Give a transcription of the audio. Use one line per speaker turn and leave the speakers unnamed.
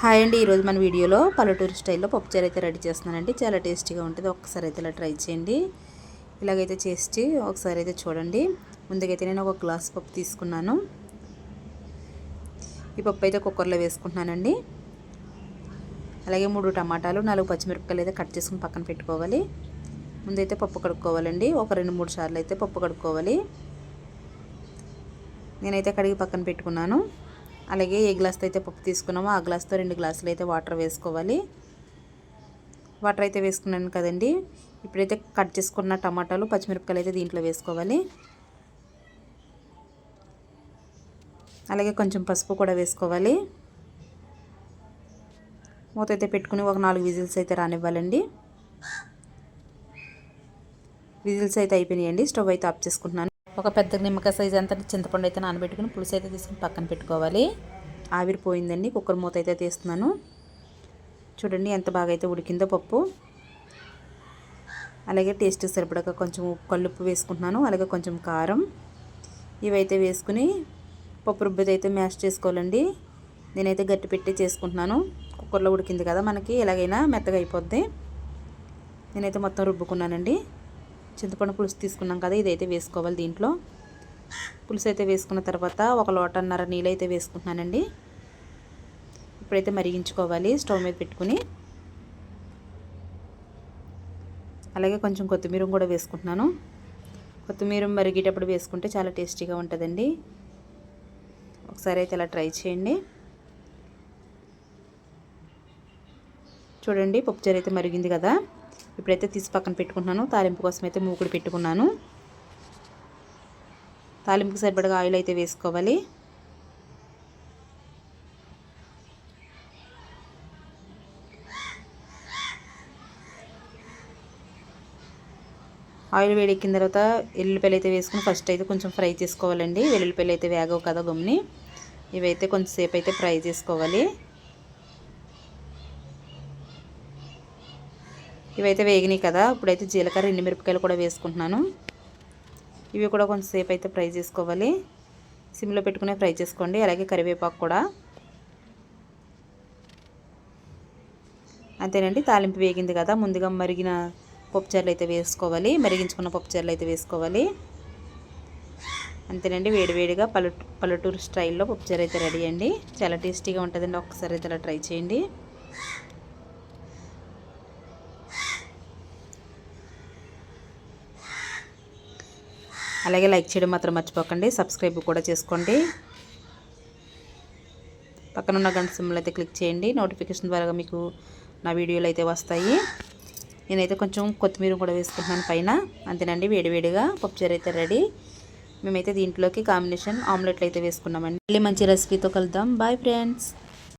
Hi అండి ఈరోజు మన వీడియోలో పల్లెటూరు స్టైల్లో పప్పుచారు అయితే రెడీ చేస్తున్నానండి. చాలా టేస్టీగా ఉంటుంది. ఒకసారి అయితే ఇలా ట్రై చేయండి. ఇలాగైతే చేసి ఒకసారి అయితే చూడండి. ముందుకైతే నేను ఒక గ్లాస్ పప్పు తీసుకున్నాను. ఈ పప్పు అయితే కుక్కర్లో వేసుకుంటున్నానండి. అలాగే మూడు టమాటాలు నాలుగు పచ్చిమిరపకాయలు అయితే కట్ చేసుకుని పక్కన పెట్టుకోవాలి. ముందైతే పప్పు కడుక్కోవాలండి. ఒక రెండు మూడు సార్లు అయితే పప్పు కడుక్కోవాలి. నేనైతే కడిగి పక్కన పెట్టుకున్నాను. అలాగే ఏ గ్లాస్తో అయితే పప్పు తీసుకున్నామో ఆ గ్లాస్తో రెండు గ్లాసులు అయితే వాటర్ వేసుకోవాలి. వాటర్ అయితే వేసుకున్నాను కదండి. ఇప్పుడైతే కట్ చేసుకున్న టమాటాలు పచ్చిమిరపకాయలు అయితే దీంట్లో వేసుకోవాలి. అలాగే కొంచెం పసుపు కూడా వేసుకోవాలి. మూత అయితే పెట్టుకుని ఒక నాలుగు విజిల్స్ అయితే రానివ్వాలండి. విజిల్స్ అయితే అయిపోయినాయండి. స్టవ్ అయితే ఆఫ్ చేసుకుంటున్నాను. ఒక పెద్ద నిమ్మకాయ సైజ్ అంత చింతపండు అయితే నానబెట్టుకుని పులుసు అయితే తీసుకుని పక్కన పెట్టుకోవాలి. ఆవిరిపోయిందండి కుక్కర్ మూత అయితే తీస్తున్నాను. చూడండి ఎంత బాగా అయితే ఉడికిందో పప్పు. అలాగే టేస్ట్ సరిపడక కొంచెం కల్లుప్పు వేసుకుంటున్నాను అలాగే కొంచెం కారం. ఇవైతే వేసుకుని పప్పు రుబ్బిది అయితే మ్యాష్ చేసుకోవాలండి. నేనైతే గట్టి పెట్టి చేసుకుంటున్నాను. కుక్కర్లో ఉడికింది కదా మనకి ఎలాగైనా మెత్తగా అయిపోద్ది. నేనైతే మొత్తం రుబ్బుకున్నానండి. చింతపండు పులుసు తీసుకున్నాం కదా ఇదైతే వేసుకోవాలి దీంట్లో. పులుసు అయితే వేసుకున్న తర్వాత ఒక లోటన్నర నీళ్ళు అయితే వేసుకుంటున్నానండి. ఇప్పుడైతే మరిగించుకోవాలి స్టవ్ మీద పెట్టుకుని. అలాగే కొంచెం కొత్తిమీర కూడా వేసుకుంటున్నాను. కొత్తిమీర మరిగేటప్పుడు వేసుకుంటే చాలా టేస్టీగా ఉంటుందండి. ఒకసారి అయితే ఇలా ట్రై చేయండి. చూడండి పప్పుచారు అయితే మరిగింది కదా. ఇప్పుడైతే తీసి పక్కన పెట్టుకుంటున్నాను. తాలింపు కోసం అయితే మూకుడు పెట్టుకున్నాను. తాలింపుకి సరిపడగా ఆయిల్ అయితే వేసుకోవాలి. ఆయిల్ వేడెక్కిన తర్వాత ఎల్లుల్లిపాయలు అయితే వేసుకుని ఫస్ట్ అయితే కొంచెం ఫ్రై చేసుకోవాలండి. వెల్లుల్లిపాయలు అయితే వేగవు కదా గమ్ని ఇవైతే కొంచెంసేపు అయితే ఫ్రై చేసుకోవాలి. ఇవైతే వేగినాయి కదా ఇప్పుడైతే జీలకర్ర ఎండు మిరపకాయలు కూడా వేసుకుంటున్నాను. ఇవి కూడా కొంచెంసేపు అయితే ఫ్రై చేసుకోవాలి. సిమ్లో పెట్టుకునే ఫ్రై చేసుకోండి అలాగే కరివేపాకు కూడా. అంతేనండి తాలింపు వేగింది కదా ముందుగా మరిగిన పప్పుచారులు అయితే వేసుకోవాలి మరిగించుకున్న పప్పుచారులు అయితే వేసుకోవాలి. అంతేనండి వేడివేడిగా పల్లెటూ పల్లెటూరు స్టైల్లో పప్పుచారు అయితే రెడీ అండి. చాలా టేస్టీగా ఉంటుందండి ఒక్కసారి అయితే అలా ట్రై చేయండి. అలాగే లైక్ చేయడం మాత్రం మర్చిపోకండి. సబ్స్క్రైబ్ కూడా చేసుకోండి. పక్కనున్న గంట సిమ్లు అయితే క్లిక్ చేయండి. నోటిఫికేషన్ ద్వారా మీకు నా వీడియోలు అయితే వస్తాయి. నేనైతే కొంచెం కొత్తిమీర కూడా వేసుకుంటున్నాను పైన. అంతేనండి వేడివేడిగా పప్పుచారు అయితే రెడీ. మేమైతే దీంట్లోకి కాంబినేషన్ ఆమ్లెట్లు అయితే వేసుకున్నామండి. మళ్ళీ మంచి రెసిపీతో కలుద్దాం. Bye friends.